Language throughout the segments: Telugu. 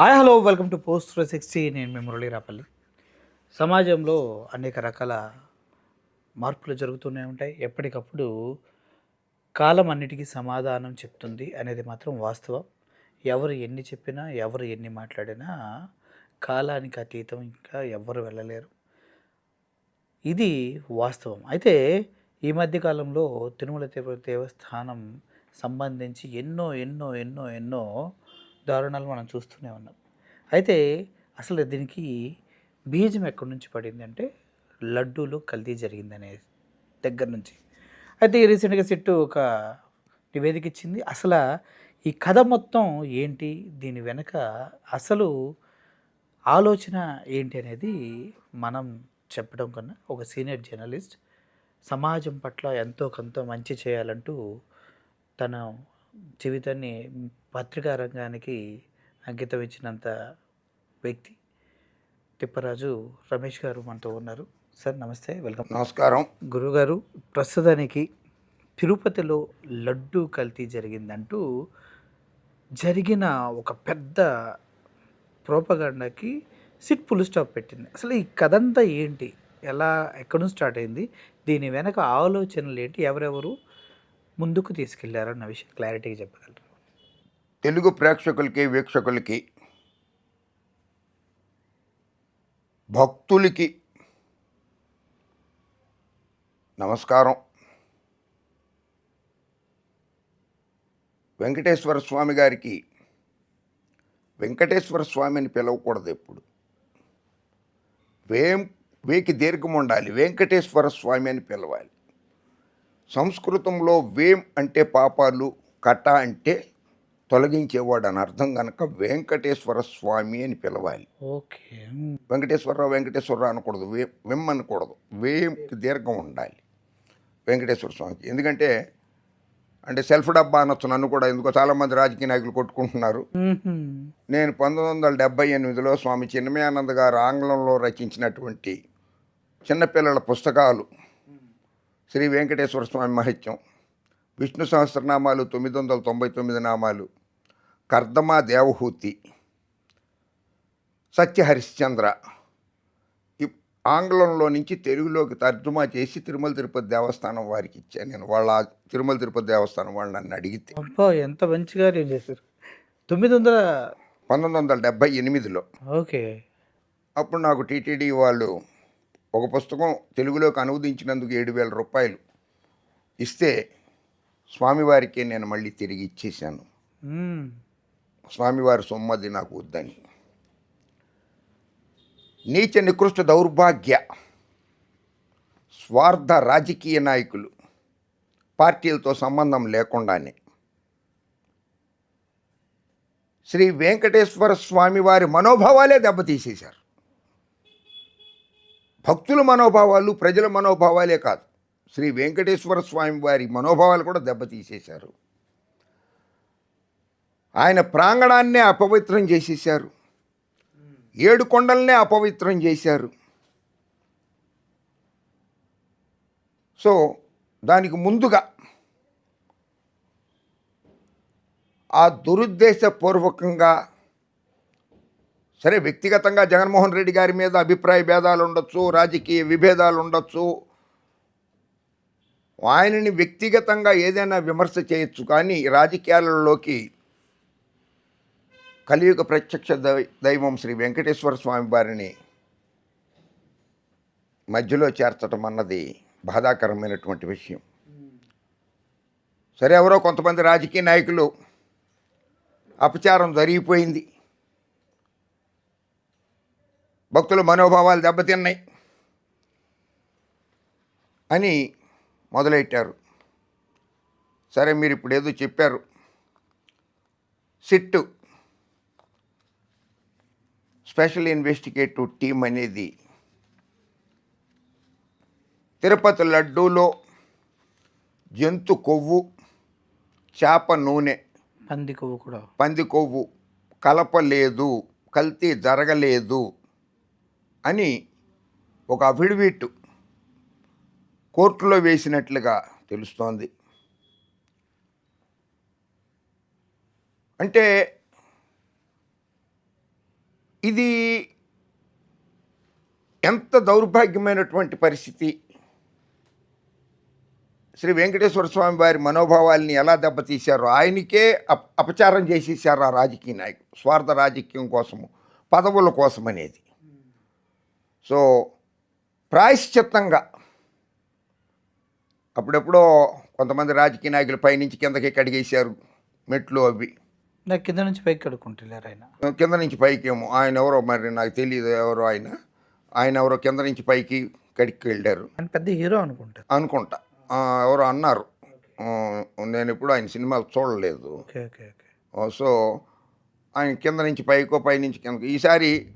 Hi hello welcome to post sixty నేను మెమొరళి రాపల్లి. సమాజంలో అనేక రకాల మార్పులు జరుగుతూనే ఉంటాయి. ఎప్పటికప్పుడు కాలం అన్నిటికీ సమాధానం చెప్తుంది అనేది మాత్రం వాస్తవం. ఎవరు ఎన్ని చెప్పినా ఎవరు ఎన్ని మాట్లాడినా కాలానికి అతీతం ఇంకా ఎవరు వెళ్ళలేరు. ఇది వాస్తవం. అయితే ఈ మధ్యకాలంలో తిరుమల తిరుపతి దేవస్థానం సంబంధించి ఎన్నో ఎన్నో ఎన్నో ఎన్నో దారుణాలు మనం చూస్తూనే ఉన్నాం. అయితే అసలు దీనికి బీజం ఎక్కడి నుంచి పడింది అంటే లడ్డూలు కల్తీ జరిగిందనే దగ్గర నుంచి. అయితే ఈ రీసెంట్గా సిట్టు ఒక నివేదిక ఇచ్చింది. అసలు ఈ కథ మొత్తం ఏంటి? దీని వెనక అసలు ఆలోచన ఏంటి అనేది మనం చెప్పడం కన్నా ఒక సీనియర్ జర్నలిస్ట్ సమాజం పట్ల ఎంతో కొంత మంచి చేయాలంటూ తన జీవితాన్ని పత్రికా రంగానికి అంకితం ఇచ్చినంత వ్యక్తి తిప్పరాజు రమేష్ గారు మనతో ఉన్నారు. సార్ నమస్తే వెల్కమ్. నమస్కారం. గురుగారు ప్రస్తుతానికి తిరుపతిలో లడ్డు కల్తీ జరిగిందంటూ జరిగిన ఒక పెద్ద ప్రోపగండాకి సిట్ పుల్ స్టాప్ పెట్టింది. అసలు ఈ కథంతా ఏంటి? ఎలా ఎక్కడి నుంచి స్టార్ట్ అయింది? దీని వెనక ఆలోచనలు ఏంటి? ఎవరెవరు ముందుకు తీసుకెళ్ళారు అన్న విషయం క్లారిటీగా చెప్పగలరు? తెలుగు ప్రేక్షకులకి వీక్షకులకి భక్తులకి నమస్కారం. వెంకటేశ్వర స్వామి గారికి వెంకటేశ్వర స్వామిని పిలవకూడదు ఎప్పుడు. వేం వేకి దీర్ఘం ఉండాలి. వెంకటేశ్వర స్వామి అని పిలవాలి. సంస్కృతంలో వేం అంటే పాపాలు కట అంటే తొలగించేవాడు అని అర్థం కనుక వెంకటేశ్వర స్వామి అని పిలవాలి. ఓకే. వెంకటేశ్వరరావు వెంకటేశ్వరరావు అనకూడదు. వే వెమ్ అనకూడదు. వేంకి దీర్ఘం ఉండాలి. వెంకటేశ్వర స్వామికి. ఎందుకంటే అంటే సెల్ఫ్ డబ్బా అనొచ్చు నన్ను కూడా. ఎందుకో చాలామంది రాజకీయ నాయకులు కొట్టుకుంటున్నారు. నేను పంతొమ్మిది వందల డెబ్బై ఎనిమిదిలో స్వామి చిన్మయానంద గారు ఆంగ్లంలో రచించినటువంటి చిన్నపిల్లల పుస్తకాలు శ్రీ వెంకటేశ్వర స్వామి మహత్యం. విష్ణు సహస్రనామాలు తొమ్మిది వందల తొంభై తొమ్మిది నామాలు. కర్దమా దేవహూతి. సత్య హరిశ్చంద్ర. ఈ ఆంగ్లంలో నుంచి తెలుగులోకి తర్జుమా చేసి తిరుమల తిరుపతి దేవస్థానం వారికి ఇచ్చాను నేను. వాళ్ళ తిరుమల తిరుపతి దేవస్థానం వాళ్ళు నన్ను అడిగితే. అబ్బా ఎంత మంచిగా చేశారు. తొమ్మిది వందల పంతొమ్మిది వందల డెబ్బై ఎనిమిదిలో. ఓకే. అప్పుడు నాకు టీటీడీ వాళ్ళు ఒక పుస్తకం తెలుగులోకి అనువదించినందుకు ఏడు వేల రూపాయలు ఇస్తే స్వామివారికి నేను మళ్ళీ తిరిగి ఇచ్చేశాను. మ్మ్. స్వామివారి సొమ్మది నాకు వద్దని. నీచ నికృష్ట దౌర్భాగ్య స్వార్థ రాజకీయ నాయకులు పార్టీలతో సంబంధం లేకుండానే శ్రీ వెంకటేశ్వర స్వామి వారి మనోభావాలే దెబ్బతీసేశారు. భక్తుల మనోభావాలు ప్రజల మనోభావాలే కాదు. శ్రీ వెంకటేశ్వర స్వామి వారి మనోభావాలు కూడా దెబ్బతీసేశారు. ఆయన ప్రాంగణాన్నే అపవిత్రం చేసేశారు. ఏడు కొండలనే అపవిత్రం చేశారు. సో దానికి ముందుగా ఆ దురుద్దేశపూర్వకంగా సరే వ్యక్తిగతంగా జగన్మోహన్ రెడ్డి గారి మీద అభిప్రాయ భేదాలు ఉండొచ్చు రాజకీయ విభేదాలు ఉండొచ్చు. ఆయనని వ్యక్తిగతంగా ఏదైనా విమర్శ చేయొచ్చు కానీ రాజకీయాలలోకి కలియుగ ప్రత్యక్ష దై దైవం శ్రీ వెంకటేశ్వర స్వామి వారిని మధ్యలో చేర్చటం అన్నది బాధాకరమైనటువంటి విషయం. సరే ఎవరో కొంతమంది రాజకీయ నాయకులు అపచారం జరిగిపోయింది. భక్తుల మనోభావాలు దెబ్బతిన్నాయి అని మొదలెట్టారు. సరే మీరు ఇప్పుడు ఏదో చెప్పారు. సిట్టు స్పెషల్ ఇన్వెస్టిగేటివ్ టీం అనేది తిరుపతి లడ్డూలో జంతు కొవ్వు చేప నూనె పంది కొవ్వు కూడా. పంది కొవ్వు కలపలేదు కల్తీ జరగలేదు. అని ఒక అఫిడవిట్ కోర్టులో వేసినట్లుగా తెలుస్తోంది. అంటే ఇది ఎంత దౌర్భాగ్యమైనటువంటి పరిస్థితి? శ్రీ వెంకటేశ్వర స్వామి వారి మనోభావాల్ని ఎలా దెబ్బతీశారో ఆయనకే అప అపచారం చేసేసారు ఆ రాజకీయ నాయకులు స్వార్థ రాజకీయం కోసము పదవుల కోసమనేది. సో ప్రాయశ్చిత్తంగా అప్పుడెప్పుడో కొంతమంది రాజకీయ నాయకులు పైనుంచి కిందకి కడిగేశారు మెట్లు అవి. నాకు కింద నుంచి పైకి కడుక్కుంటున్నారు ఆయన. కింద నుంచి పైకి ఏమో ఆయన ఎవరో మరి నాకు తెలియదు ఎవరో ఆయన. ఆయన ఎవరో కింద నుంచి పైకి కడికి వెళ్ళారు పెద్ద హీరో అనుకుంటారు అనుకుంటా. ఆ, ఎవరో అన్నారు. నేను ఎప్పుడు ఆయన సినిమాలు చూడలేదు. సో ఆయన కింద నుంచి పైకో పై నుంచి కిందకి ఈసారి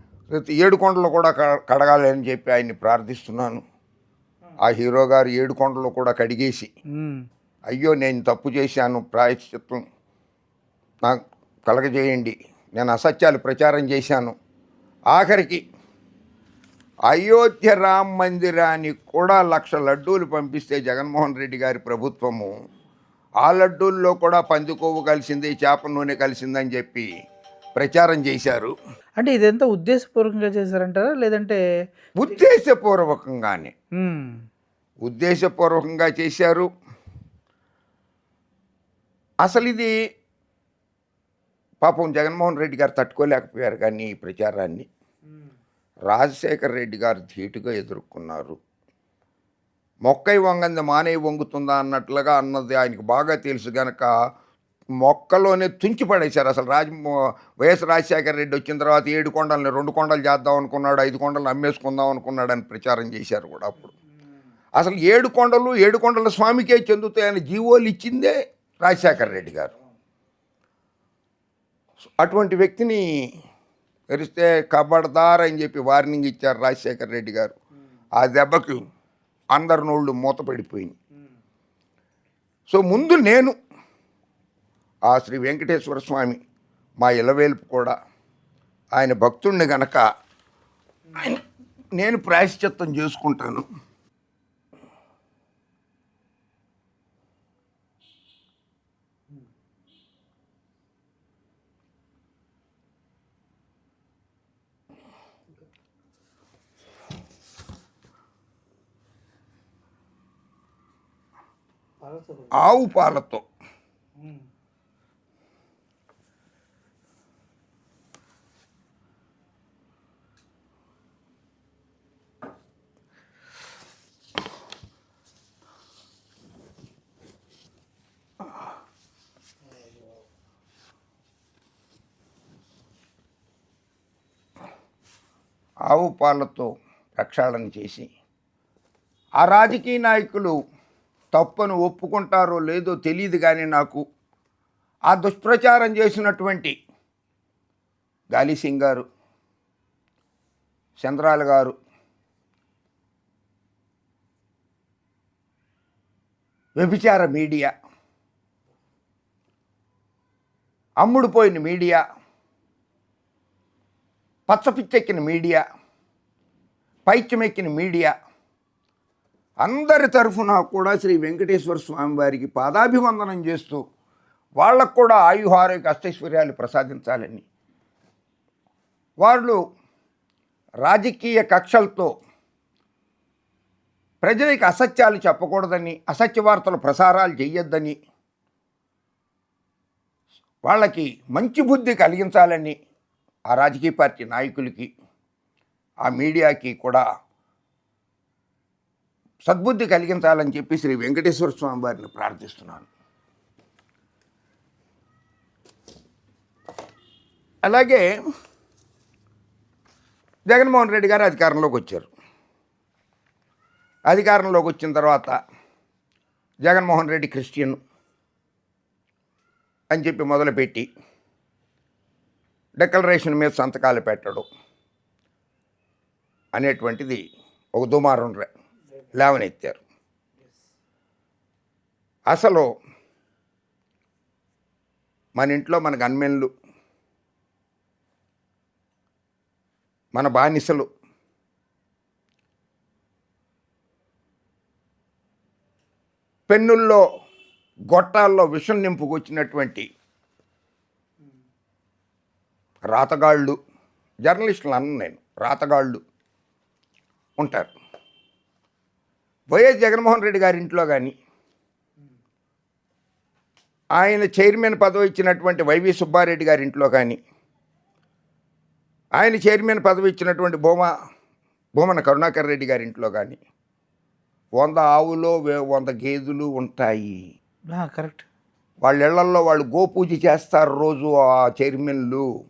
ఏడు కొండలు కూడా కడగాలి అని చెప్పి ఆయన్ని ప్రార్థిస్తున్నాను. ఆ హీరో గారు ఏడు కొండలు కూడా కడిగేసి. అయ్యో నేను తప్పు చేశాను ప్రాయశ్చిత్తం నాకు కలగజేయండి. నేను అసత్యాలు ప్రచారం చేశాను. ఆఖరికి అయోధ్య రామ్ మందిరానికి కూడా లక్ష లడ్డూలు పంపిస్తే జగన్మోహన్ రెడ్డి గారి ప్రభుత్వము ఆ లడ్డూల్లో కూడా పందికొవ్వు కలిసింది చేప నూనె కలిసిందని చెప్పి ప్రచారం చేశారు. అంటే ఇదంతా ఉద్దేశపూర్వకంగా చేశారంటారా? లేదంటే ఉద్దేశపూర్వకంగానే. ఉద్దేశపూర్వకంగా చేశారు. అసలు ఇది పాపం జగన్మోహన్ రెడ్డి గారు తట్టుకోలేకపోయారు కానీ ఈ ప్రచారాన్ని. రాజశేఖర్ రెడ్డి గారు ధీటుగా ఎదుర్కొన్నారు. మొక్కై వంగంది మానై వంగుతుందా అన్నట్లుగా అన్నది ఆయనకు బాగా తెలుసు గనక మొక్కలోనే తుంచి పడేశారు. అసలు రాజ వైఎస్ రాజశేఖర రెడ్డి వచ్చిన తర్వాత ఏడు కొండల్ని రెండు కొండలు చేద్దాం అనుకున్నాడు ఐదు కొండలు అమ్మేసుకుందాం అనుకున్నాడు అని ప్రచారం చేశారు కూడా అప్పుడు. అసలు ఏడు కొండలు ఏడు కొండల స్వామికే చెందుతాయని జీవోలు ఇచ్చిందే రాజశేఖర రెడ్డి గారు. అటువంటి వ్యక్తిని తెరిస్తే కబడ్దార్ అని చెప్పి వార్నింగ్ ఇచ్చారు రాజశేఖర రెడ్డి గారు. ఆ దెబ్బకు అందరి నోళ్ళు మూత పడిపోయింది సో ముందు నేను ఆ శ్రీ వెంకటేశ్వర స్వామి మా ఇలవేలుపు కూడా ఆయన భక్తుడిని గనక ఆయన నేను ప్రాయశ్చిత్తం చేసుకుంటాను. ఆవు పాలతో ఆవు పాలతో ప్రక్షాళన చేసి ఆ రాజకీయ నాయకులు తప్పును ఒప్పుకుంటారో లేదో తెలియదు కానీ నాకు ఆ దుష్ప్రచారం చేసినటువంటి గాలి సింగ్ గారు చంద్రాల గారు వ్యభిచార మీడియా అమ్ముడుపోయిన మీడియా పచ్చపిచ్చెక్కిన మీడియా పైత్యమెక్కిన మీడియా అందరి తరఫున కూడా శ్రీ వెంకటేశ్వర స్వామి వారికి పాదాభివందనం చేస్తూ వాళ్ళకు కూడా ఆయుహారోగ్య అష్టైశ్వర్యాలు ప్రసాదించాలని. వాళ్ళు రాజకీయ కక్షలతో ప్రజలకు అసత్యాలు చెప్పకూడదని అసత్య వార్తలు ప్రసారాలు చేయొద్దని వాళ్ళకి మంచి బుద్ధి కలిగించాలని ఆ రాజకీయ పార్టీ నాయకులకి ఆ మీడియాకి కూడా సద్బుద్ధి కలిగించాలని చెప్పి శ్రీ వెంకటేశ్వర స్వామి వారిని ప్రార్థిస్తున్నాను. అలాగే జగన్మోహన్ రెడ్డి గారు అధికారంలోకి వచ్చారు. అధికారంలోకి వచ్చిన తర్వాత జగన్మోహన్ రెడ్డి క్రిస్టియన్ అని చెప్పి మొదలుపెట్టి డిక్లరేషన్ మీద సంతకాలు పెట్టడం అనేటువంటిది ఒక దుమారం లేవనెత్తారు. అసలు మన ఇంట్లో మన గన్మెన్లు మన బానిసలు పెన్నుల్లో గొట్టాల్లో విషం నింపుకొచ్చినటువంటి రాతగాళ్ళు జర్నలిస్టులు అన్న నేను రాతగాళ్ళు ఉంటారు. వైఎస్ జగన్మోహన్ రెడ్డి గారి ఇంట్లో కానీ ఆయన చైర్మన్ పదవి ఇచ్చినటువంటి వైవి సుబ్బారెడ్డి గారి ఇంట్లో కానీ ఆయన చైర్మన్ పదవి ఇచ్చినటువంటి భూమా భూమన కరుణాకర్ రెడ్డి గారి ఇంట్లో కానీ వంద ఆవులు వంద గేదెలు ఉంటాయి. కరెక్ట్. వాళ్ళ ఇళ్ళల్లో వాళ్ళు గోపూజ చేస్తారు రోజు ఆ చైర్మన్లు.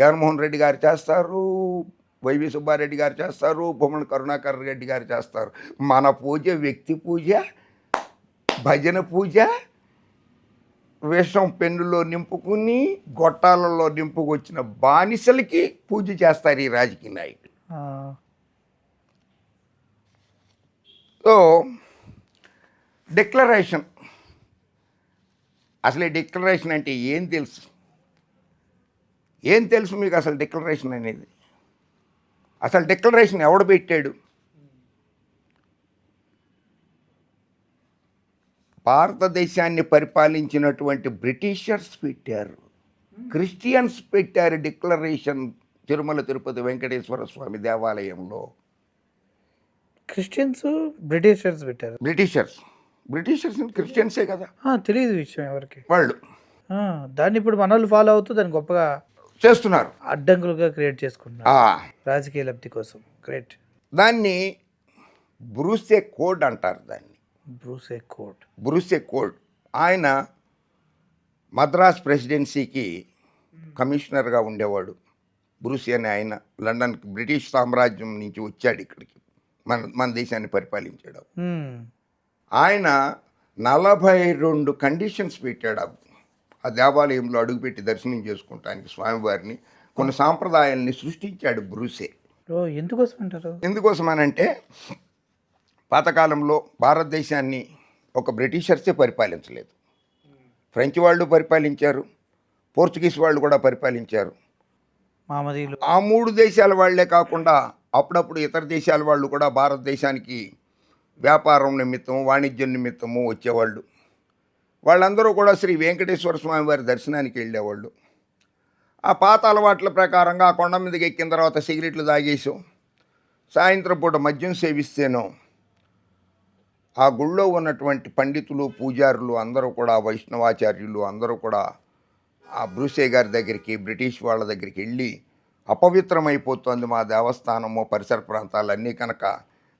జగన్మోహన్ రెడ్డి గారు చేస్తారు వైవి సుబ్బారెడ్డి గారు చేస్తారు భూమన కరుణాకర్ రెడ్డి గారు చేస్తారు. మన పూజ వ్యక్తి పూజ భజన పూజ విషం పెన్నులో నింపుకుని గొట్టాలలో నింపుకొచ్చిన బానిసలకి పూజ చేస్తారు ఈ రాజకీయ నాయకులు. So declaration. అసలు ఈ డిక్లరేషన్ అంటే ఏం తెలుసు? ఏం తెలుసు మీకు అసలు డిక్లరేషన్ అనేది? అసలు డిక్లరేషన్ ఎవడు పెట్టాడు? భారతదేశాన్ని పరిపాలించినటువంటి బ్రిటిషర్స్ పెట్టారు. క్రిస్టియన్స్ పెట్టారు డిక్లరేషన్ తిరుమల తిరుపతి వెంకటేశ్వర స్వామి దేవాలయంలో. క్రిస్టియన్స్ బ్రిటిషర్స్ పెట్టారు. బ్రిటిషర్స్. బ్రిటిషర్స్ క్రిస్టియన్సే కదా? తెలియదు విషయం ఎవరికి. వాళ్ళు. దాన్ని ఇప్పుడు మన వాళ్ళు ఫాలో అవుతూ దాన్ని గొప్పగా చేస్తున్నారు. అడ్డంకులుగా క్రియేట్ చేసుకుంటున్నారు రాజకీయ లబ్ధి కోసం. గ్రేట్ దాన్ని బ్రూసే కోడ్ అంటారు దాన్ని. బ్రూసే కోట్ బ్రూసే కోడ్ ఆయన మద్రాస్ ప్రెసిడెన్సీకి కమిషనర్గా ఉండేవాడు. బ్రూసే అనే ఆయన లండన్కి బ్రిటిష్ సామ్రాజ్యం నుంచి వచ్చాడు ఇక్కడికి. మన మన దేశాన్ని పరిపాలించాడు. ఆయన నలభై రెండు కండిషన్స్ పెట్టాడు ఆ- దేవాలయంలో అడుగుపెట్టి దర్శనం చేసుకుంటానికి స్వామివారిని కొన్ని సాంప్రదాయాల్ని సృష్టించాడు బ్రూసే. ఎందుకోసం అంటారు ఎందుకోసమనంటే పాతకాలంలో భారతదేశాన్ని ఒక బ్రిటిషర్సే పరిపాలించలేదు. ఫ్రెంచ్ వాళ్ళు పరిపాలించారు పోర్చుగీస్ వాళ్ళు కూడా పరిపాలించారు. మామదీలు ఆ మూడు దేశాల వాళ్ళే కాకుండా అప్పుడప్పుడు ఇతర దేశాల వాళ్ళు కూడా భారతదేశానికి వ్యాపారం నిమిత్తం వాణిజ్యం నిమిత్తము వచ్చేవాళ్ళు. వాళ్ళందరూ కూడా శ్రీ వెంకటేశ్వర స్వామి వారి దర్శనానికి వెళ్ళేవాళ్ళు. ఆ పాత అలవాట్ల ప్రకారంగా ఆ కొండ మీదకి ఎక్కిన తర్వాత సిగరెట్లు తాగేసాం సాయంత్రం పూట మద్యం సేవిస్తేనో ఆ గుళ్ళో ఉన్నటువంటి పండితులు పూజారులు అందరూ కూడా వైష్ణవాచార్యులు అందరూ కూడా ఆ బ్రూసే గారి దగ్గరికి బ్రిటిష్ వాళ్ళ దగ్గరికి వెళ్ళి అపవిత్రమైపోతుంది మా దేవస్థానము పరిసర ప్రాంతాలన్నీ కనుక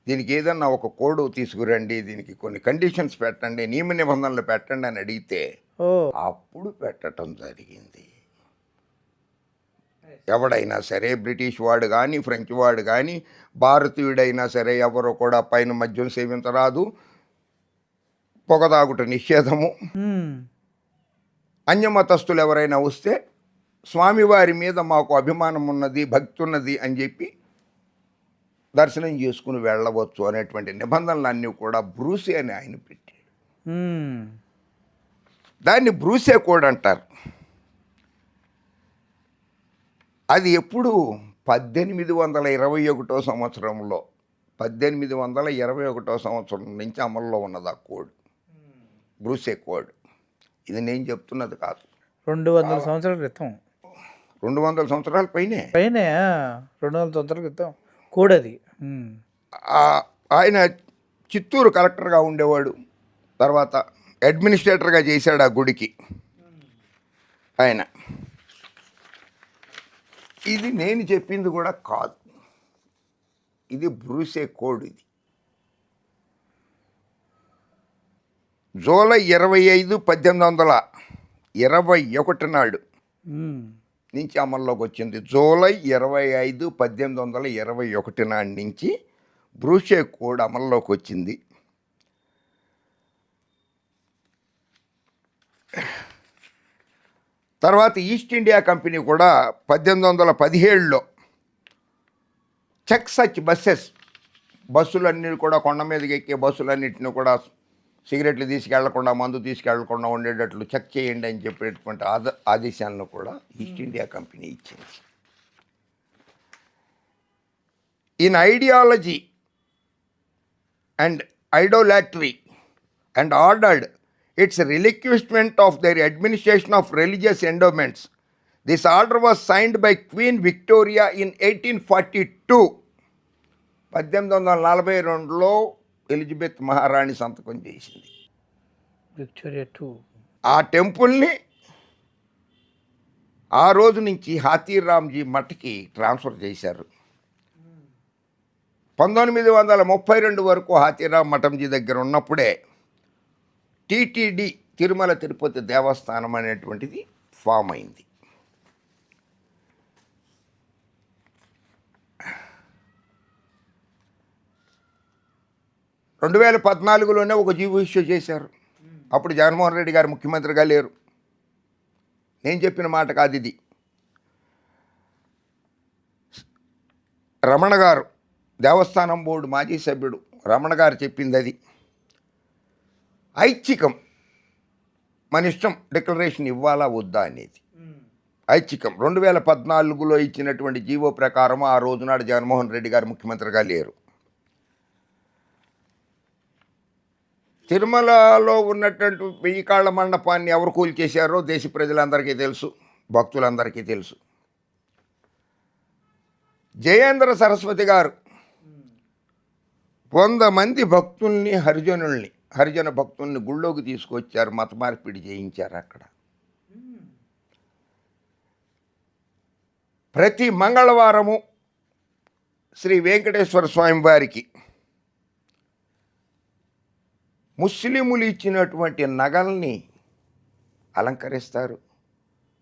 దీనికి ఏదన్నా ఒక కోడ్ తీసుకురండి దీనికి కొన్ని కండిషన్స్ పెట్టండి నియమ నిబంధనలు పెట్టండి అని అడిగితే అప్పుడు పెట్టడం జరిగింది. ఎవడైనా సరే బ్రిటిష్ వాడు కానీ ఫ్రెంచ్ వాడు కానీ భారతీయుడైనా సరే ఎవరు కూడా పైన మద్యం సేవించరాదు. పొగ తాగుట నిషేధము. మ్మ్. అన్యమతస్థులు ఎవరైనా వస్తే స్వామివారి మీద మాకు అభిమానం ఉన్నది భక్తి ఉన్నది అని చెప్పి దర్శనం చేసుకుని వెళ్ళవచ్చు అనేటువంటి నిబంధనలు అన్నీ కూడా బ్రూసే అని ఆయన పెట్టాడు. దాన్ని బ్రూసే కోడ్ అంటారు. అది ఎప్పుడు? పద్దెనిమిది వందల ఇరవై ఒకటో సంవత్సరంలో. పద్దెనిమిది వందల ఇరవై ఒకటో సంవత్సరం నుంచి అమల్లో ఉన్నది ఆ కోడ్. బ్రూసే కోడ్. ఇది నేను చెప్తున్నది కాదు. రెండు వందల సంవత్సరాల క్రితం. రెండు వందల సంవత్సరాల పైనే. పైన రెండు వందల సంవత్సరాల క్రితం. కోడ్ అది మ్మ్. ఆ- ఆయన చిత్తూరు కలెక్టర్గా ఉండేవాడు. తర్వాత అడ్మినిస్ట్రేటర్గా చేశాడు ఆ గుడికి. ఆయన. ఇది నేను చెప్పింది కూడా కాదు. ఇది బ్రూసే కోడ్ ఇది. జూలై ఇరవై ఐదు పద్దెనిమిది వందల ఇరవై ఒకటి నాడు. నుంచి అమల్లోకి వచ్చింది. జూలై ఇరవై ఐదు పద్దెనిమిది వందల ఇరవై ఒకటి నాటి నుంచి బ్రూషే కోడ్ అమల్లోకి వచ్చింది. తర్వాత ఈస్ట్ ఇండియా కంపెనీ కూడా పద్దెనిమిది వందల పదిహేడులో చెక్ సచ్ బస్సెస్ బస్సులన్నీ కూడా కొండ మీదకి ఎక్కే బస్సులన్నింటినీ కూడా సిగరెట్లు తీసుకెళ్ళకుండా మందు తీసుకెళ్ళకుండా ఉండేటట్లు చెక్ చేయండి అని చెప్పేటువంటి ఆద ఆదేశాలను కూడా ఈస్ట్ ఇండియా కంపెనీ ఇచ్చింది. In ideology and idolatry and ordered its relinquishment of their administration of religious endowments. This order was signed by queen Victoria in eighteen forty two. పద్దెనిమిది వందల నలభై రెండులో ఎలిజబెత్ మహారాణి సంతకం చేసింది. Victoria two. ఆ టెంపుల్ని ఆ రోజు నుంచి హాతీరామ్జీ మఠ్కి ట్రాన్స్ఫర్ చేశారు. పంతొమ్మిది వందల ముప్పై రెండు వరకు హాతీరామ్ మఠంజీ దగ్గర ఉన్నప్పుడే టీటీడీ తిరుమల తిరుపతి దేవస్థానం అనేటువంటిది ఫామ్ అయింది. రెండు వేల పద్నాలుగులోనే ఒక జీవో ఇష్యూ చేశారు. అప్పుడు జగన్మోహన్ రెడ్డి గారు ముఖ్యమంత్రిగా లేరు. నేను చెప్పిన మాట కాదు ఇది. రమణ గారు దేవస్థానం బోర్డు మాజీ సభ్యుడు. రమణ గారు చెప్పింది అది. ఐచ్ఛికం మన ఇష్టం డిక్లరేషన్ ఇవ్వాలా వద్దా అనేది. ఐచ్ఛికం రెండు వేల పద్నాలుగులో ఇచ్చినటువంటి జీవో ప్రకారం ఆ రోజునాడు జగన్మోహన్ రెడ్డి గారు ముఖ్యమంత్రిగా లేరు. తిరుమలలో ఉన్నటువంటి వెయ్యి కాళ్ళ మండపాన్ని ఎవరు కూల్చేశారో దేశ ప్రజలందరికీ తెలుసు భక్తులందరికీ తెలుసు. జయేంద్ర సరస్వతి గారు వంద మంది భక్తుల్ని హరిజనుల్ని హరిజన భక్తుల్ని గుళ్ళోకి తీసుకొచ్చారు మత మార్పిడి చేయించారు అక్కడ. ప్రతి మంగళవారము శ్రీ వెంకటేశ్వర స్వామి వారికి ముస్లిములు ఇచ్చినటువంటి నగల్ని అలంకరిస్తారు.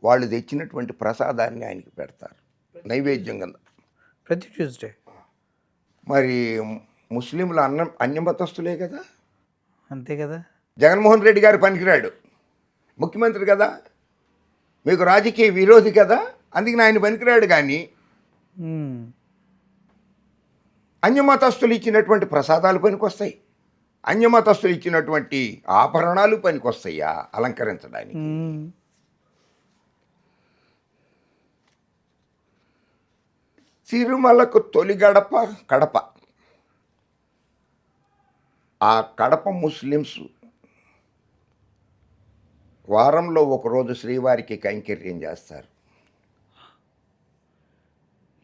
వాళ్ళు తెచ్చినటువంటి ప్రసాదాన్ని ఆయనకి పెడతారు. నైవేద్యం కింద ప్రతి ట్యూస్డే. మరి ముస్లింలు అన్న అన్యమతస్తులే కదా? అంతే కదా. జగన్మోహన్ రెడ్డి గారు పనికిరాడు. ముఖ్యమంత్రి కదా? మీకు రాజకీయ విరోధి కదా? అందుకని ఆయన పనికిరాడు కానీ. అన్యమతస్తులు ఇచ్చినటువంటి ప్రసాదాలు పనికొస్తాయి. అన్యమతస్తులు ఇచ్చినటువంటి ఆభరణాలు పనికొస్తాయా అలంకరించడానికి. తిరుమలకు తొలి గడప కడప. ఆ కడప ముస్లిమ్స్ వారంలో ఒకరోజు శ్రీవారికి కైంకర్యం చేస్తారు.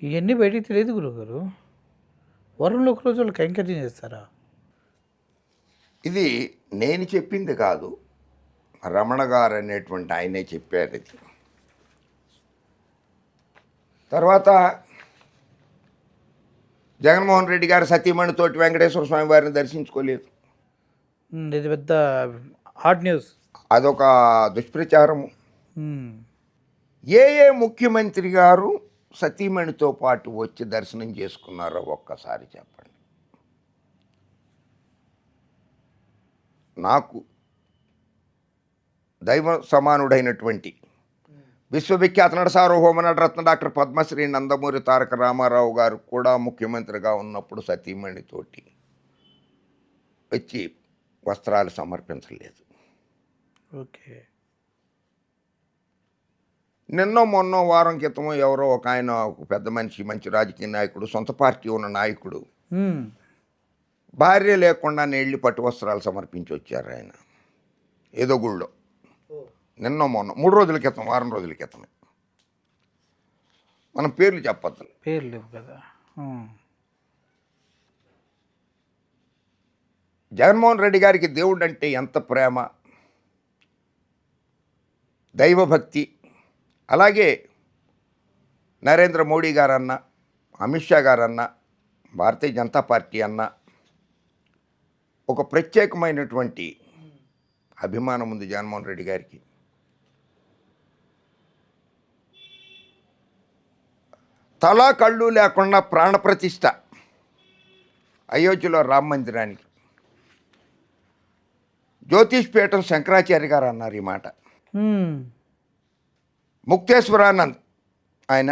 ఇవన్నీ బయటికి తెలియదు గురుగారు వారంలో ఒక రోజు వాళ్ళు కైంకర్యం చేస్తారా? ఇది నేను చెప్పింది కాదు. రమణ గారు అనేటువంటి ఆయనే చెప్పారు ఇది. తర్వాత జగన్మోహన్ రెడ్డి గారు సతీమణితోటి వెంకటేశ్వర స్వామి వారిని దర్శించుకోలేదు. ఇది పెద్ద హాట్ న్యూస్. అదొక దుష్ప్రచారము. ఏ ఏ ముఖ్యమంత్రి గారు సతీమణితో పాటు వచ్చి దర్శనం చేసుకున్నారో ఒక్కసారి చెప్పండి. నాకు దైవ సమానుడైనటువంటి విశ్వవిఖ్యాత నట సార్వభౌమ నటరత్న డాక్టర్ పద్మశ్రీ నందమూరి తారక రామారావు గారు కూడా ముఖ్యమంత్రిగా ఉన్నప్పుడు సతీమణితోటి వచ్చి వస్త్రాలు సమర్పించలేదు ఓకే నిన్న మొన్న వారం క్రితం ఎవరో ఒక ఆయన ఒక పెద్ద మనిషి మంచి రాజకీయ నాయకుడు సొంత పార్టీ ఉన్న నాయకుడు. భార్య లేకుండా వెళ్ళి పట్టు వస్త్రాలు సమర్పించి వచ్చారు ఆయన. ఏదో గుళ్ళో. నిన్న మొన్న మూడు రోజుల క్రితం వారం రోజుల క్రితమే. మనం పేర్లు చెప్పొద్దు. పేరు లేవు కదా. జగన్మోహన్ రెడ్డి గారికి దేవుడు అంటే ఎంత ప్రేమ? దైవభక్తి. అలాగే నరేంద్ర మోడీ గారన్న అమిత్ షా గారన్న భారతీయ జనతా పార్టీ అన్న ఒక ప్రత్యేకమైనటువంటి అభిమానం ఉంది జగన్మోహన్ రెడ్డి గారికి. తలా కళ్ళు లేకుండా ప్రాణప్రతిష్ఠ అయోధ్యలో రామ మందిరానికి. జ్యోతిష్ పీఠం శంకరాచార్య గారు అన్నారు ఈ మాట. ముక్తేశ్వరానంద్ ఆయన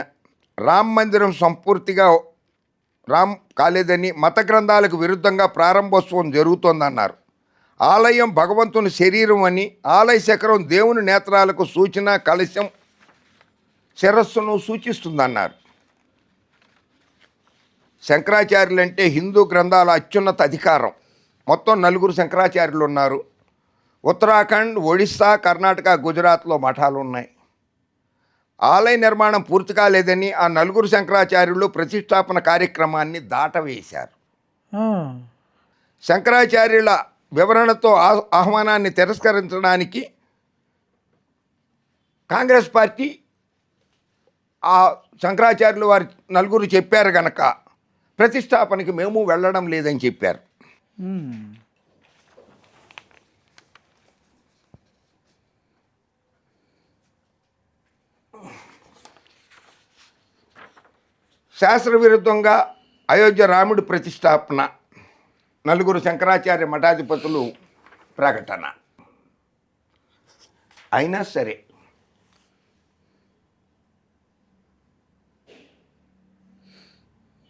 రామ్ మందిరం సంపూర్తిగా రామ్ కాలేదని మత గ్రంథాలకు విరుద్ధంగా ప్రారంభోత్సవం జరుగుతోందన్నారు. ఆలయం భగవంతుని శరీరం అని ఆలయ శకరం దేవుని నేత్రాలకు సూచన కలశం శిరస్సును సూచిస్తుందన్నారు. శంకరాచార్యులు అంటే హిందూ గ్రంథాల అత్యున్నత అధికారం. మొత్తం నలుగురు శంకరాచార్యులు ఉన్నారు. ఉత్తరాఖండ్ ఒడిస్సా కర్ణాటక గుజరాత్లో మఠాలు ఉన్నాయి ఆలయ నిర్మాణం పూర్తి కాలేదని ఆ నలుగురు శంకరాచార్యులు ప్రతిష్టాపన కార్యక్రమాన్ని దాటవేశారు. శంకరాచార్యుల వివరణతో ఆహ్వానాన్ని తిరస్కరించడానికి కాంగ్రెస్ పార్టీ ఆ శంకరాచార్యులు వారి నలుగురు చెప్పారు గనక ప్రతిష్టాపనకి మేము వెళ్ళడం లేదని చెప్పారు. శాస్త్ర విరుద్ధంగా అయోధ్య రాముడి ప్రతిష్టాపన నలుగురు శంకరాచార్య మఠాధిపతులు ప్రకటన. అయినా సరే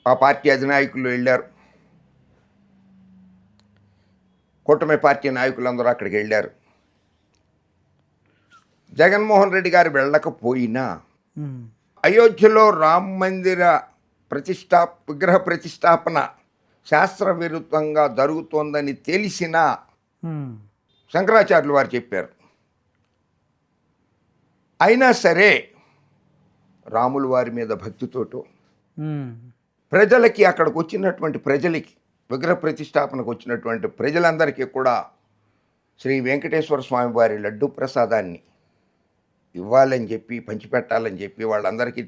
ఆ పార్టీ అధినాయకులు వెళ్ళారు. కూటమి పార్టీ నాయకులందరూ అక్కడికి వెళ్ళారు. జగన్మోహన్ రెడ్డి గారు వెళ్ళకపోయినా అయోధ్యలో రామ మందిర ప్రతిష్టా విగ్రహ ప్రతిష్టాపన శాస్త్ర విరుద్ధంగా జరుగుతోందని తెలిసిన శంకరాచార్యులు వారు చెప్పారు. అయినా సరే రాముల వారి మీద భక్తితోటో ప్రజలకి అక్కడికి వచ్చినటువంటి ప్రజలకి విగ్రహ ప్రతిష్టాపనకు వచ్చినటువంటి ప్రజలందరికీ కూడా శ్రీ వెంకటేశ్వర స్వామి వారి లడ్డు ప్రసాదాన్ని ఇవ్వాలని చెప్పి పంచిపెట్టాలని చెప్పి వాళ్ళందరికీ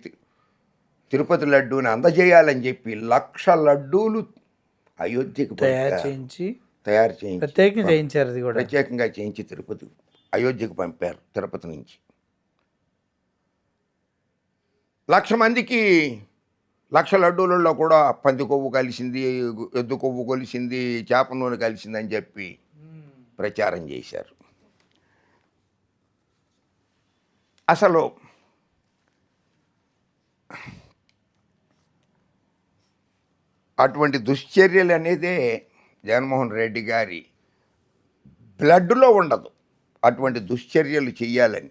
తిరుపతి లడ్డూని అందజేయాలని చెప్పి లక్ష లడ్డూలు అయోధ్యకు తయారు. చేయించి తయారు చేయించి ప్రత్యేకంగా చేయించారు అది కూడా. ప్రత్యేకంగా చేయించి తిరుపతి అయోధ్యకు పంపారు తిరుపతి నుంచి. లక్ష మందికి లక్ష లడ్డూలలో కూడా పంది కొవ్వు కలిసింది ఎద్దు కొవ్వు కొలిసింది చేప నూనె కలిసింది అని చెప్పి ప్రచారం చేశారు. అసలు అటువంటి దుశ్చర్యలు అనేదే జగన్మోహన్ రెడ్డి గారి బ్లడ్లో ఉండదు. అటువంటి దుశ్చర్యలు చేయాలని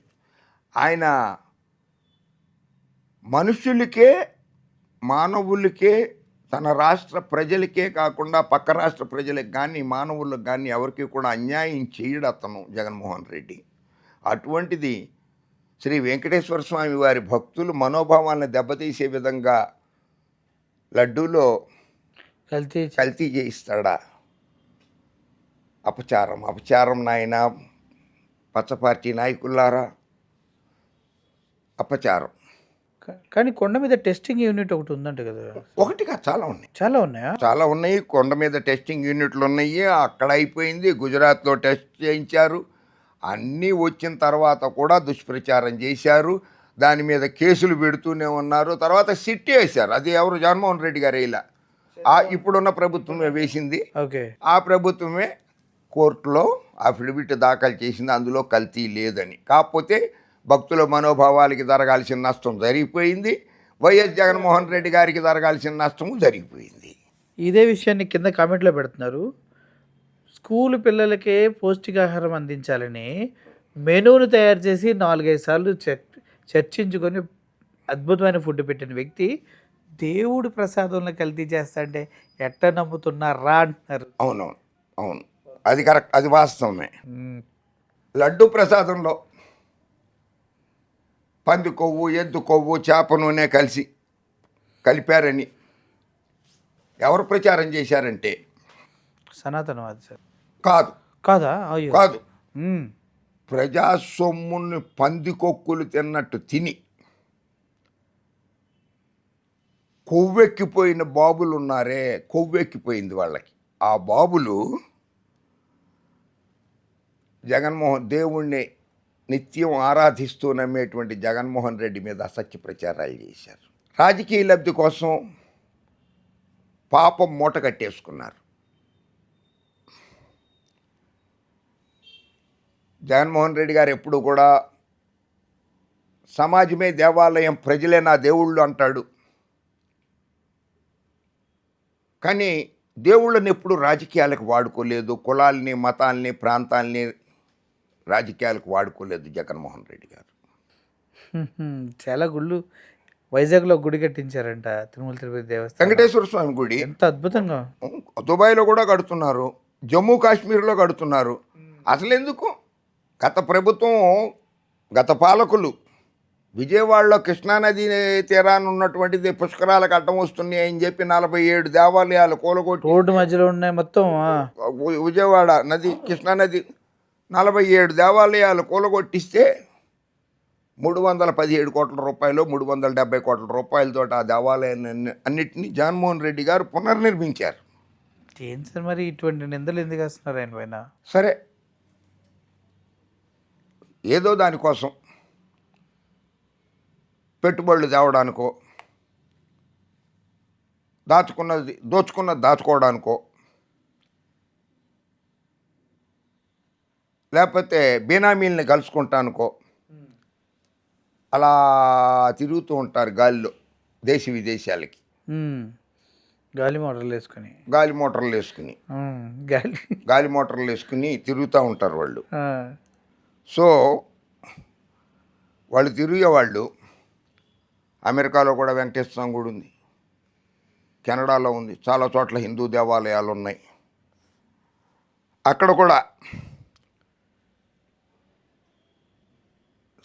ఆయన మనుషులకే మానవులకే తన రాష్ట్ర ప్రజలకే కాకుండా పక్క రాష్ట్ర ప్రజలకు కానీ మానవులకు కానీ ఎవరికి కూడా అన్యాయం చేయడు అతను జగన్మోహన్ రెడ్డి. అటువంటిది శ్రీ వెంకటేశ్వర స్వామి వారి భక్తులు మనోభావాలను దెబ్బతీసే విధంగా లడ్డూలో కల్తీ కల్తీ చేయిస్తాడా? అపచారం అపచారం నాయన పచ్చ పార్టీ నాయకులారా? అపచారం. కానీ కొండ మీద టెస్టింగ్ యూనిట్ ఒకటి ఉందంట కదా. ఒకటిగా చాలా ఉన్నాయి. చాలా ఉన్నాయా? చాలా ఉన్నాయి. కొండ మీద టెస్టింగ్ యూనిట్లు ఉన్నాయి. అక్కడ అయిపోయింది. గుజరాత్లో టెస్ట్ చేయించారు. అన్నీ వచ్చిన తర్వాత కూడా దుష్ప్రచారం చేశారు. దాని మీద కేసులు పెడుతూనే ఉన్నారు. తర్వాత సిట్ వేశారు అది ఎవరు? జగన్మోహన్ రెడ్డి గారు ఇలా. ఆ ఇప్పుడున్న ప్రభుత్వమే వేసింది. ఓకే. ఆ ప్రభుత్వమే కోర్టులో అఫిడవిట్ దాఖలు చేసింది. అందులో కల్తీ లేదని. కాకపోతే భక్తుల మనోభావాలకి జరగాల్సిన నష్టం జరిగిపోయింది. వైఎస్ జగన్మోహన్ రెడ్డి గారికి జరగాల్సిన నష్టము జరిగిపోయింది. ఇదే విషయాన్ని కింద కామెంట్లో పెడుతున్నారు. స్కూల్ పిల్లలకే పౌష్టికాహారం అందించాలని మెనూను తయారు చేసి నాలుగైదు సార్లు చర్ చర్చించుకొని అద్భుతమైన ఫుడ్ పెట్టిన వ్యక్తి దేవుడు ప్రసాదంలో కల్తీ చేస్తా అంటే ఎట్ట నమ్ముతున్నారా అంటున్నారు. అవునవును అవును. అది కరెక్ట్ అది వాస్తవమే. లడ్డు ప్రసాదంలో పంది కొవ్వు ఎద్దు కొవ్వు చేప నూనె కలిసి కలిపారని ఎవరు ప్రచారం చేశారంటే సనాతనవాది సార్. కాదు. కాదా? అయ్యో. కాదు. మ్మ్. ప్రజా సొమ్ముని పందికొక్కులు తిన్నట్టు తిని కొవ్వెక్కిపోయిన బాబులు ఉన్నారే కొవ్వెక్కిపోయింది వాళ్ళకి. ఆ బాబులు జగన్మోహన్ దేవుణ్ణి నిత్యం ఆరాధిస్తూ నమ్మేటువంటి జగన్మోహన్ రెడ్డి మీద అసత్య ప్రచారాలు చేశారు. రాజకీయ లబ్ధి కోసం పాపం మూట కట్టేసుకున్నారు. జగన్మోహన్ రెడ్డి గారు ఎప్పుడు కూడా సమాజమే దేవాలయం ప్రజలే నా దేవుళ్ళు అంటాడు. కానీ దేవుళ్ళని ఎప్పుడు రాజకీయాలకు వాడుకోలేదు కులాల్ని మతాల్ని ప్రాంతాల్ని రాజకీయాలకు వాడుకోలేదు జగన్మోహన్ రెడ్డి గారు. చాలా గుళ్ళు వైజాగ్లో గుడి కట్టించారంట తిరుమల తిరుపతి దేవస్థానం. వెంకటేశ్వర స్వామి గుడి. ఎంత అద్భుతంగా. దుబాయ్లో కూడా కడుతున్నారు జమ్మూ కాశ్మీర్లో కడుతున్నారు. అసలు ఎందుకు గత ప్రభుత్వం గత పాలకులు విజయవాడలో కృష్ణానది తీరాన్ని ఉన్నటువంటిది పుష్కరాలకు అడ్డం వస్తున్నాయి అని చెప్పి నలభై ఏడు దేవాలయాలు కూలగొట్టి రోడ్డు మధ్యలో ఉన్నాయి మొత్తం విజయవాడ నది కృష్ణానది నలభై ఏడు దేవాలయాలు కూలగొట్టిస్తే మూడు వందల పదిహేడు కోట్ల రూపాయలు మూడు వందల డెబ్బై కోట్ల రూపాయలతో ఆ దేవాలయాన్ని అన్ని- అన్నిటినీ జగన్మోహన్ రెడ్డి గారు పునర్నిర్మించారు. సార్ మరి ఇటువంటి నిందలు ఎందుకు వేస్తున్నారు ఆయన పైన? సరే. ఏదో దానికోసం. పెట్టుబడులు తేవడానికో దాచుకున్నది దోచుకున్నది దాచుకోవడానికో లేకపోతే బీనామీల్ని కలుసుకుంటానుకో అలా తిరుగుతూ ఉంటారు గాలిలో దేశ విదేశాలకి. గాలి మోటార్లు వేసుకొని. గాలి మోటార్లు వేసుకుని. గాలి. గాలి మోటార్లు వేసుకుని తిరుగుతూ ఉంటారు వాళ్ళు. సో వాళ్ళు తిరిగేవాళ్ళు అమెరికాలో కూడా వెంకటేశ్వర స్వామి గుడి ఉంది. కెనడాలో ఉంది. చాలా చోట్ల హిందూ దేవాలయాలు ఉన్నాయి అక్కడ కూడా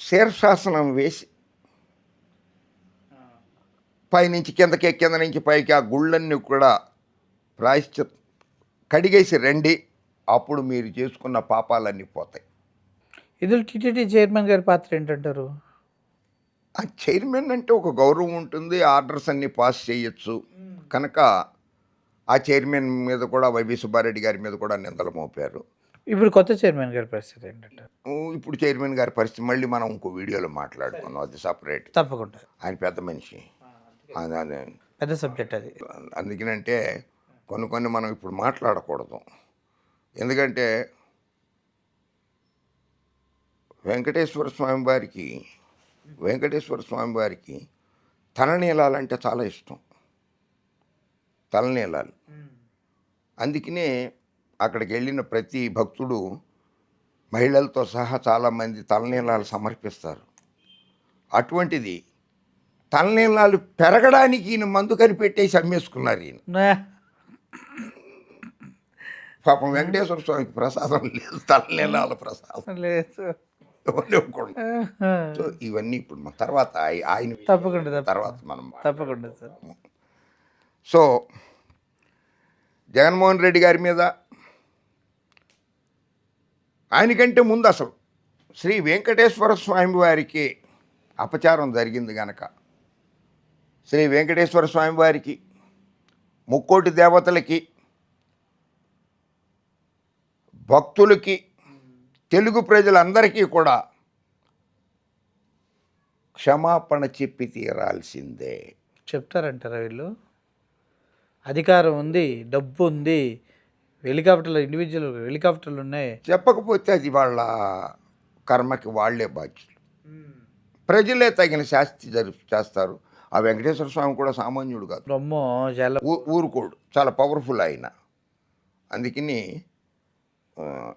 శీర్షాసనం వేసి పైనుంచి కిందకి కింద నుంచి పైకి ఆ గుళ్ళన్నీ కూడా ప్రాయశ్చి కడిగేసి రండి. అప్పుడు మీరు చేసుకున్న పాపాలన్నీ పోతాయి. ఇందులో టీటీడీ చైర్మన్ గారి పాత్ర ఏంటంటారు? ఆ చైర్మన్ అంటే ఒక గౌరవం ఉంటుంది ఆర్డర్స్ అన్ని పాస్ చేయొచ్చు. కనుక ఆ చైర్మన్ మీద కూడా వైవి సుబ్బారెడ్డి గారి మీద కూడా నిందలు మోపారు. ఇప్పుడు కొత్త చైర్మన్ గారి పరిస్థితి ఏంటంటారు ఊ, ఇప్పుడు చైర్మన్ గారి పరిస్థితి మళ్ళీ మనం ఇంకో వీడియోలో మాట్లాడుకుందాం అది సపరేట్. తప్పకుండా. ఆయన పెద్ద మనిషి. అది- అది. పెద్ద సబ్జెక్ట్ అది. అందుకనంటే కొన్ని కొన్ని మనం ఇప్పుడు మాట్లాడకూడదు. ఎందుకంటే వెంకటేశ్వర స్వామి వారికి వెంకటేశ్వర స్వామి వారికి తలనీలాలంటే చాలా ఇష్టం. తలనీలాలు. అందుకనే అక్కడికి వెళ్ళిన ప్రతి భక్తుడు మహిళలతో సహా చాలామంది తలనీలాలు సమర్పిస్తారు. అటువంటిది తలనీలాలు పెరగడానికి ఈయన మందు కనిపెట్టేసి అమ్మేసుకున్నారు ఈయన. పాపం వెంకటేశ్వర స్వామికి ప్రసాదం లేదు తలనీలాల ప్రసాదం. లేదు. సో ఇవన్నీ ఇప్పుడు మన తర్వాత ఆయ- ఆయన తప్పకుండా తప్ప- తర్వాత మనం తప్పకుండా సార్. సో జగన్మోహన్ రెడ్డి గారి మీద ఆయనకంటే ముందు అసలు శ్రీ వెంకటేశ్వర స్వామి వారికి అపచారం జరిగింది గనక. శ్రీ వెంకటేశ్వర స్వామి వారికి ముక్కోటి దేవతలకి భక్తులకి తెలుగు ప్రజలందరికీ కూడా క్షమాపణ చెప్పి తీరాల్సిందే. చెప్తారంటారా వీళ్ళు? అధికారం ఉంది డబ్బు ఉంది హెలికాప్టర్లు ఇండివిజువల్ హెలికాప్టర్లు ఉన్నాయి. చెప్పకపోతే అది వాళ్ళ కర్మకి వాళ్ళే బాధ్యులు. ప్రజలే తగిన శాస్తి జరు చేస్తారు. ఆ వెంకటేశ్వర స్వామి కూడా సామాన్యుడు కాదు. రొమ్మో చాలా ఊరుకోడు. చాలా పవర్ఫుల్ ఆయన. అందుకని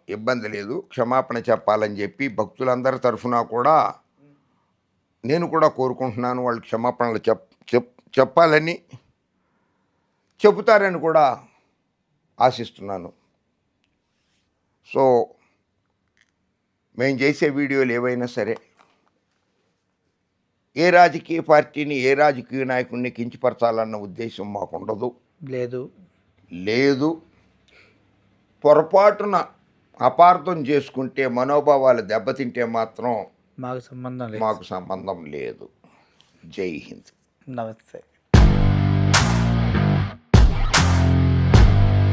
ఇబ్బంది లేదు. క్షమాపణ చెప్పాలని చెప్పి భక్తులందరి తరఫున కూడా నేను కూడా కోరుకుంటున్నాను వాళ్ళు క్షమాపణలు చెప్ చెప్ చెప్పాలని చెబుతారని కూడా ఆశిస్తున్నాను. సో మేము చేసే వీడియోలు ఏవైనా సరే ఏ రాజకీయ పార్టీని ఏ రాజకీయ నాయకుడిని కించపరచాలన్న ఉద్దేశం మాకు ఉండదు లేదు. లేదు. పొరపాటున అపార్థం చేసుకుంటే మనోభావాలు దెబ్బతింటే మాత్రం మాకు సంబంధం లేదు. మాకు సంబంధం లేదు. జై హింద్. నమస్తే.